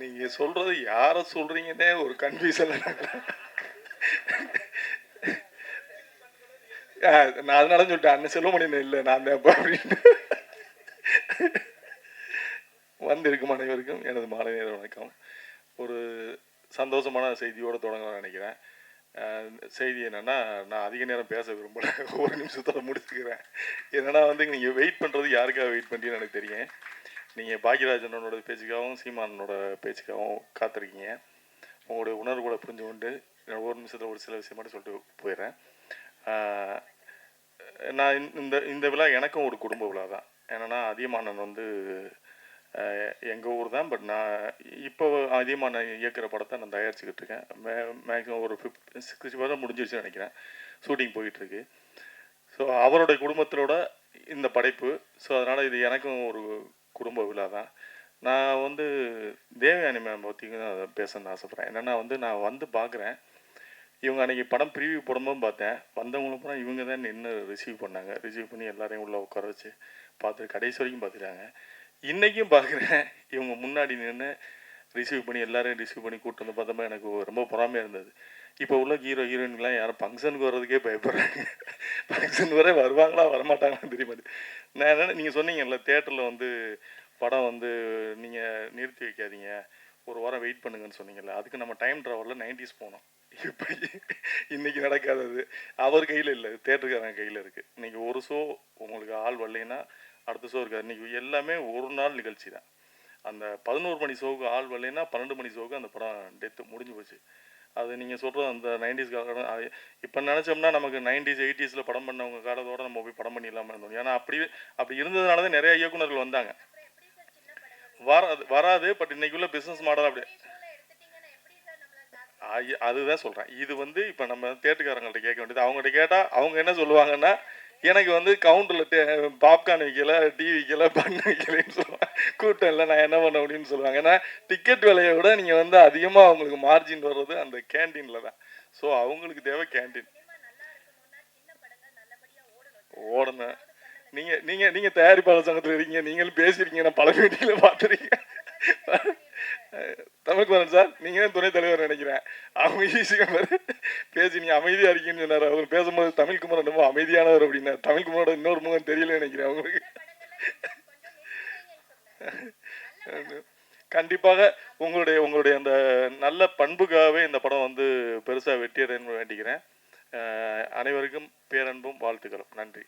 நீங்க சொல்றது யார சொல்றீங்கன்னே ஒரு கன்ஃபியூசன் நான் அதனால சொல்லிட்டேன். அண்ணன் செல்வமணி இல்லை நான் தான் அப்படின்னு. வந்திருக்கும் அனைவருக்கும் எனது மாலை நேர வணக்கம். ஒரு சந்தோஷமான செய்தியோட தொடங்கலாம்னு நினைக்கிறேன். செய்தி என்னன்னா நான் அதிக நேரம் பேச விரும்பல. ஒரு நிமிஷத்தோட முடிச்சுக்கிறேன். என்னன்னா வந்து நீங்க வெயிட் பண்றது யாருக்காக வெயிட் பண்ணுறீங்கன்னு எனக்கு தெரியும். நீங்கள் பாக்யராஜனோட பேச்சுக்காகவும் சீமானோட பேச்சுக்காகவும் காத்திருக்கீங்க. உங்களுடைய உணர்வுகளை புரிஞ்சு கொண்டு ஒரு நிமிஷத்தில் ஒரு சில விஷயம் மட்டும் சொல்லிட்டு போயிடுறேன். நான் இந்த- இந்த இந்த விழா எனக்கும் ஒரு குடும்ப விழா தான். ஏன்னா அதியமானன் வந்து எங்கள் ஊர் தான். பட் நான் இப்போ அதியமானன் இயக்குற படத்தை நான் தயாரிச்சுக்கிட்டு இருக்கேன். மே மேக்ஸிமம் ஒரு ஃபிஃப்ட் சிக்ஸ்டி பர்சன்ட் முடிஞ்சிருச்சுன்னு நினைக்கிறேன். ஷூட்டிங் போயிட்டுருக்கு. ஸோ அவருடைய குடும்பத்திலோட இந்த படைப்பு. ஸோ அதனால் இது எனக்கும் ஒரு குடும்ப விழா தான். நான் வந்து தேவயானி மேம் அதை பேசணும்னு ஆசைப்பட்றேன். என்னென்னா வந்து நான் வந்து பார்க்குறேன் இவங்க அன்றைக்கி படம் ப்ரீவியூ போடும்போது பார்த்தேன். வந்தவங்களும் அப்புறம் இவங்க தான் நின்று ரிசீவ் பண்ணாங்க. ரிசீவ் பண்ணி எல்லாரையும் உள்ளே உட்கார வச்சு பார்த்து கடைசி வரைக்கும் பார்த்துட்டாங்க. இன்றைக்கும் பார்க்குறேன் இவங்க முன்னாடி நின்று ரிசீவ் பண்ணி எல்லாரையும் ரிசீவ் பண்ணி கூட்டு வந்து பார்த்தோம்னா எனக்கு ரொம்ப பொறாமையாக இருந்தது. இப்போ உள்ள ஹீரோ ஹீரோயின்லாம் யாரும் ஃபங்க்ஷனுக்கு வர்றதுக்கே பயப்படுறாங்க. ஃபங்க்ஷன் வர வருவாங்களா வரமாட்டாங்களான்னு தெரிய மாட்டேது நான் என்ன நீங்கள் சொன்னீங்கல்ல தேட்டரில் வந்து படம் வந்து நீங்கள் நிறுத்தி வைக்காதீங்க. ஒரு வாரம் வெயிட் பண்ணுங்கன்னு சொன்னீங்கல்ல அதுக்கு நம்ம டைம் ட்ராவலில் நைன்டிஸ் போனோம் இப்போ இன்னைக்கு நடக்காதது. அவர் கையில் இல்லை தேட்டருக்காரன் கையில் இருக்குது இன்னைக்கு ஒரு ஷோ உங்களுக்கு ஆள் வரலைன்னா அடுத்த ஷோ இருக்காது. இன்னைக்கு எல்லாமே ஒரு நாள் நிகழ்ச்சி தான். அந்த பதினோரு மணி ஷோவுக்கு ஆள் வரலைன்னா பன்னெண்டு மணி ஷோவுக்கு அந்த படம் டெத்து முடிஞ்சு போச்சு. அது நீங்கள் சொல்கிறது அந்த நைன்டிஸ் காலம் இப்போ நினச்சோம்னா நமக்கு நைன்டிஸ் எயிட்டிஸில் படம் பண்ணவங்க காலத்தோட நம்ம போய் படம் பண்ணிடலாமா இருந்தோம். ஏன்னா அப்படி அப்படி இருந்ததுனால தான் நிறைய இயக்குனர்கள் வந்தாங்க. வராது வராது பட் இன்னைக்கு உள்ள பிஸ்னஸ் மாடல் அப்படி அதுதான் சொல்கிறேன் இது வந்து இப்போ நம்ம தேட்டுக்காரங்கள்ட்ட கேட்க வேண்டியது. அவங்ககிட்ட கேட்டால் அவங்க என்ன சொல்லுவாங்கன்னா எனக்கு வந்து கவுண்டரில் பாப்கார்ன் வைக்கல டீ வைக்கல பண்ணு வைக்கலன்னு சொல்லுவாங்க. கூட்டம் இல்லை நான் என்ன பண்ண முடியும்னு சொல்லுவாங்க. ஏன்னா டிக்கெட் விலையை விட நீங்கள் வந்து அதிகமாக அவங்களுக்கு மார்ஜின் வர்றது அந்த கேன்டீனில் தான். ஸோ அவங்களுக்கு தேவை கேண்டீன் ஓடணும். நீங்கள் நீங்கள் நீங்கள் தயாரிப்பாளர் சங்கத்தில் இருக்கீங்க நீங்களும் பேசியிருக்கீங்க நான் பல வீட்டில் பார்த்துருக்கீங்க தமிழ்குமரன் சார் நீங்கள் தான் துணைத் தலைவர் நினைக்கிறேன். அவங்க ஈஸியாக பேசி நீங்கள் அமைதியாக இருக்கீங்கன்னு சொன்னார். அவர் பேசும்போது தமிழ்குமரன் ரொம்ப அமைதியானவர் அப்படின்னா தமிழ்குமரோட இன்னொரு முகம் தெரியல நினைக்கிறேன் அவங்களுக்கு. கண்டிப்பாக உங்களுடைய உங்களுடைய அந்த நல்ல பண்புக்காகவே இந்த படம் வந்து பெருசாக வெற்றியடைன்னு வேண்டிக்கிறேன். அனைவருக்கும் பேரன்பும் வாழ்த்துக்களும். நன்றி.